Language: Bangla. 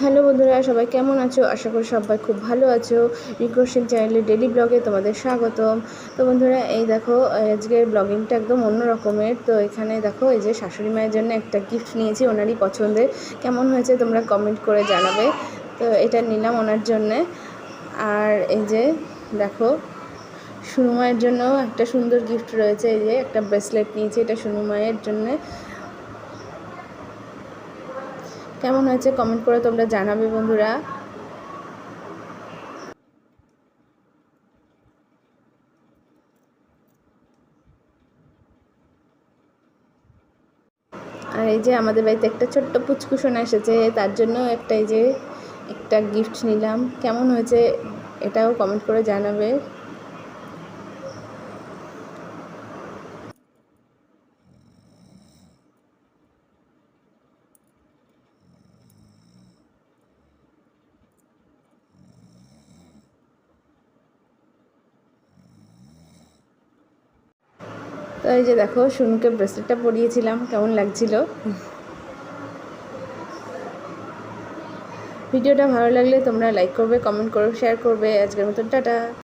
হ্যালো বন্ধুরা, সবাই কেমন আছো? আশা করি সবাই খুব ভালো আছো। রিক্রোশন চ্যানেলে ডেলি ব্লগে তোমাদের স্বাগতম। তো বন্ধুরা, এই দেখো, আজকের ব্লগিংটা একদম অন্য রকমের তো এখানে দেখো, এই যে শাশুড়ি মায়ের জন্য একটা গিফট নিয়েছি ওনারই পছন্দের। কেমন হয়েছে তোমরা কমেন্ট করে জানাবে। তো এটা নিলাম ওনার জন্যে। আর এই যে দেখো, সুনু মায়ের জন্য একটা সুন্দর গিফট রয়েছে। এই যে একটা ব্রেসলেট নিয়েছি এটা সুনু মায়ের জন্যে। কেমন হয়েছে কমেন্ট করে তোমরা জানাবে বন্ধুরা। আর এই যে আমাদের বাড়িতে একটা ছোট্ট পুচকুশন এসেছে, তার জন্য একটা এই যে একটা গিফট নিলাম। কেমন হয়েছে এটাও কমেন্ট করে জানাবে। তো এই যে দেখো শুনুকে ব্রেসলেটটা পরিয়েছিলাম, কেমন লাগছিল? ভিডিওটা ভালো লাগলে তোমরা লাইক করবে কমেন্ট করবে শেয়ার করবে। আজকের মতন, টাটা।